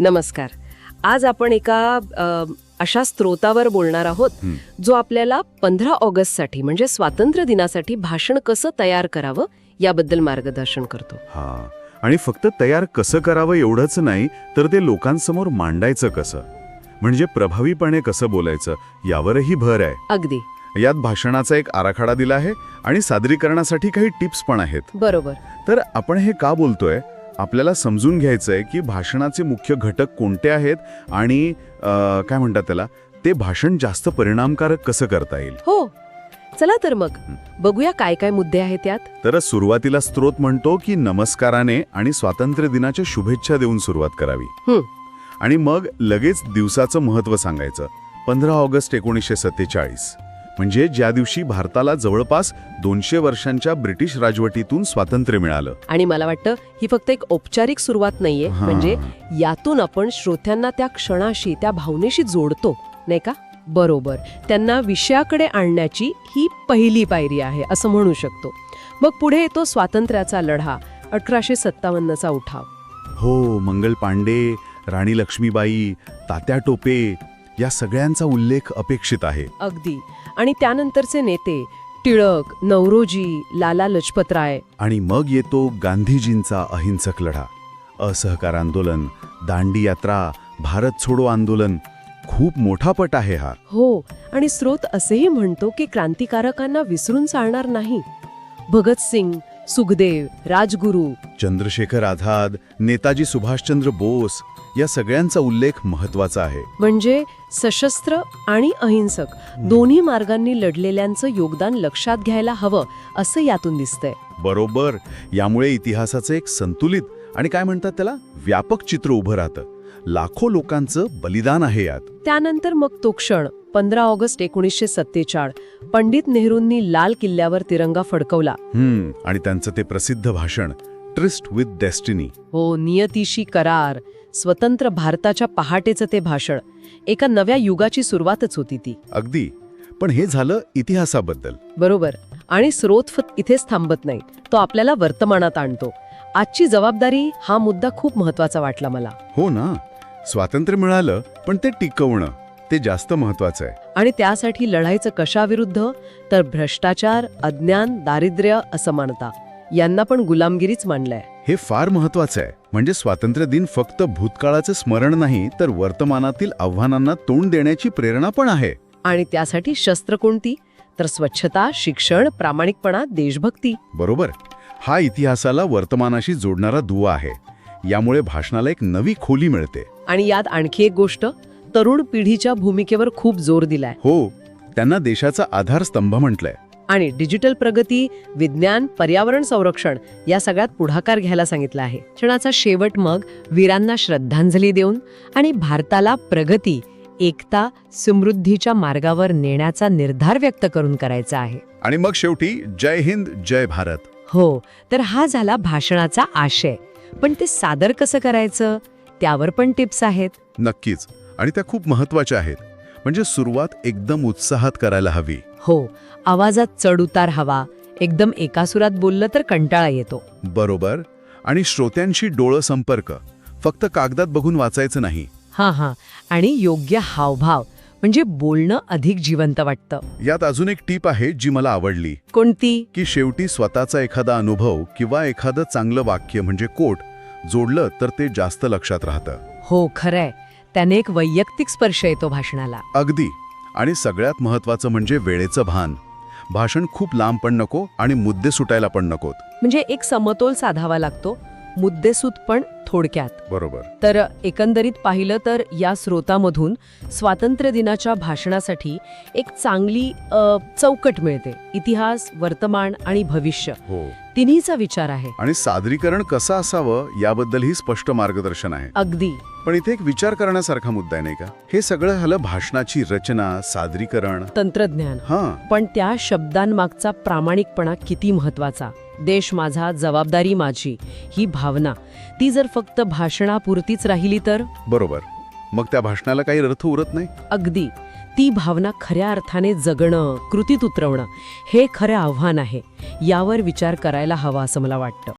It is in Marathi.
नमस्कार. आज आपण एका अ, अशा स्त्रोतावर बोलणार आहोत हं. जो आपल्याला पंधरा ऑगस्टसाठी म्हणजे स्वातंत्र्य दिनासाठी भाषण कसं तयार करावं याबद्दल मार्गदर्शन करतो. हा. आणि फक्त तयार कसं करावं एवढंच नाही तर ते लोकांसमोर मांडायचं कसं? म्हणजे प्रभावीपणे कसं बोलायचं यावरही भर आहे. अगदी. यात भाषणाचा एक आराखडा दिला आहे आणि सादरीकरणासाठी काही टिप्स पण आहेत. बरोबर. तर आपण हे का बोलतोय? आपल्याला समजून घ्यायचंय की भाषणाचे मुख्य घटक कोणते आहेत आणि काय म्हणतात त्याला? ते भाषण जास्त परिणामकारक कसं करता येईल? हो. चला तर मग. बघूया काय काय मुद्दे आहेत यात. तर सुरुवातीला स्त्रोत म्हणतो की नमस्काराने आणि स्वातंत्र्य दिनाच्या शुभेच्छा देऊन सुरुवात करावी. हं. आणि मग लगेच दिवसाचं महत्त्व सांगायचं. पंधरा ऑगस्ट एकोणीसशे सत्तेचाळीस. म्हणजे ज्या दिवशी भारताला जवळपास दोनशे वर्षांच्या ब्रिटिश राजवटीतून स्वातंत्र्य मिळालं. आणि मला वाटतं ही फक्त एक औपचारिक सुरुवात नाहीये. म्हणजे यातून आपण श्रोत्यांना त्या क्षणाशी त्या भावनेशी जोडतो नाही का? बरोबर. त्यांना विषयाकडे आणण्याची ही पहिली पायरी आहे असं म्हणू शकतो. मग पुढे येतो स्वातंत्र्याचा लढा अठराशे सत्तावन्नचा उठाव. हो मंगल पांडे राणी लक्ष्मीबाई तात्या टोपे या सगळ्यांचा उल्लेख अपेक्षित आहे. अगदी. आणि त्यानंतरचे नेते टिळक नवरोजी लाला लजपतराय आणि मग येतो गांधीजींचा अहिंसक लढा. असहकार आंदोलन दांडी यात्रा भारत छोडो आंदोलन खूप मोठा पट आहे हा. हो आणि स्रोत असेही म्हणतो की क्रांतिकारकांना विसरून चालणार नाही. भगतसिंग सुखदेव राजगुरू. चंद्रशेखर आझाद नेताजी सुभाषचंद्र बोस या सगळ्यांचा उल्लेख महत्त्वाचा आहे. म्हणजे सशस्त्र आणि अहिंसक दोन्ही मार्गांनी लढलेल्यांचं योगदान लक्षात घ्यायला हवं असं यातून दिसतंय. बरोबर. यामुळे इतिहासाचं एक संतुलित आणि काय म्हणतात त्याला? व्यापक चित्र उभं राहतं. लाखो लोकांचं बलिदान आहे यात. त्यानंतर मग तो क्षण. पंधरा ऑगस्ट एकोणीसशे सत्तेचाळ. पंडित नेहरूंनी लाल किल्ल्यावर तिरंगा फडकवला. आणि त्यांचं ते प्रसिद्ध भाषण ट्रिस्ट विथ डेस्टिनी. हो नियतीशी करार स्वतंत्र भारताच्या पहाटेचं ते भाषण. एका नव्या युगाची सुरुवातच होती ती. अगदी. पण हे झालं इतिहासाबद्दल. बरोबर. आणि स्रोत फक्त इथेच थांबत नाही तो आपल्याला वर्तमानात आणतो. आजची जबाबदारी हा मुद्दा खूप महत्त्वाचा वाटला मला. हो ना. स्वातंत्र्य मिळालं पण ते टिकवणं. ते जास्त महत्वाचं आहे. आणि त्यासाठी लढायचं कशाविरुद्ध? तर भ्रष्टाचार अज्ञान दारिद्र्य असमानता यांना पण गुलामगिरीच मांडलंय हे फार महत्वाचं आहे. म्हणजे स्वातंत्र्य दिन फक्त भूतकाळाचं स्मरण नाही तर वर्तमानातील आव्हानांना तोंड देण्याची प्रेरणा पण आहे. आणि त्यासाठी शस्त्र कोणती? तर स्वच्छता शिक्षण प्रामाणिकपणा देशभक्ती. बरोबर. हा इतिहासाला वर्तमानाशी जोडणारा दुवा आहे. यामुळे भाषणाला एक नवी खोली मिळते. आणि यात आणखी एक गोष्ट. तरुण पिढीच्या भूमिकेवर खूप जोर दिलाय. हो त्यांना देशाचा आधारस्तंभ म्हटलंय. आणि डिजिटल प्रगती विज्ञान पर्यावरण संरक्षण या सगळ्यात पुढाकार घ्यायला सांगितलं आहे. क्षणाचा शेवट मग वीरांना श्रद्धांजली देऊन आणि भारताला प्रगती एकता समृद्धीच्या मार्गावर नेण्याचा निर्धार व्यक्त करून करायचा आहे. आणि मग शेवटी जय हिंद जय भारत. हो तर हा झाला भाषणाचा आशय. पण ते सादर कसं करायचं? त्यावर पण टिप्स आहेत. नक्कीच. आणि त्या खूप महत्त्वाच्या आहेत. म्हणजे सुरुवात एकदम उत्साहात करायला हवी. हो आवाजात चढ उतार हवा एकदम एकासुरात बोललं तर कंटाळा येतो. बरोबर. आणि श्रोत्यांशी डोळं संपर्क फक्त कागदात बघून वाचायचं नाही. हां हां. आणि योग्य हावभाव म्हणजे बोलणं अधिक जिवंत वाटतं. यात अजून एक टीप आहे जी मला आवडली. कोणती? की शेवटी स्वतःचा एखादा अनुभव किंवा एखादं चांगलं वाक्य म्हणजे कोट जोडलं तर ते जास्त लक्षात राहतं. हो खरंय. त्याने एक वैयक्तिक स्पर्श येतो भाषणाला. अगदी. आणि सगळ्यात महत्वाचं म्हणजे वेळेचं भान. भाषण खूप लांब पण नको आणि मुद्दे सुटायला पण नकोत. म्हणजे एक समतोल साधावा लागतो मुद्देसूद पण थोडक्यात. बरोबर. तर एकंदरीत पाहिलं तर या स्रोतामधून स्वातंत्र्य दिनाच्या भाषणासाठी एक चांगली अ, चौकट मिळते. इतिहास वर्तमान आणि भविष्य. हो. तिन्हीचा विचार आहे. आणि सादरीकरण कसं असावं याबद्दलही स्पष्ट मार्गदर्शन आहे. अगदी. पण इथे एक विचार करण्यासारखा मुद्दा आहे नाही का? हे सगळं झालं भाषणाची रचना सादरीकरण. तंत्रज्ञान. हा. पण त्या शब्दांमागचा प्रामाणिकपणा किती महत्त्वाचा देश माझा जबाबदारी माझी ही भावना. ती जर फक्त भाषणापुरतीच राहिली तर? बरोबर. मग त्या भाषणाला काही अर्थ उरत नाही? अगदी. ती भावना खऱ्या अर्थाने जगणं कृतीत उतरवणं हे खरं आव्हान आहे यावर विचार करायला हवा असं मला वाटतं.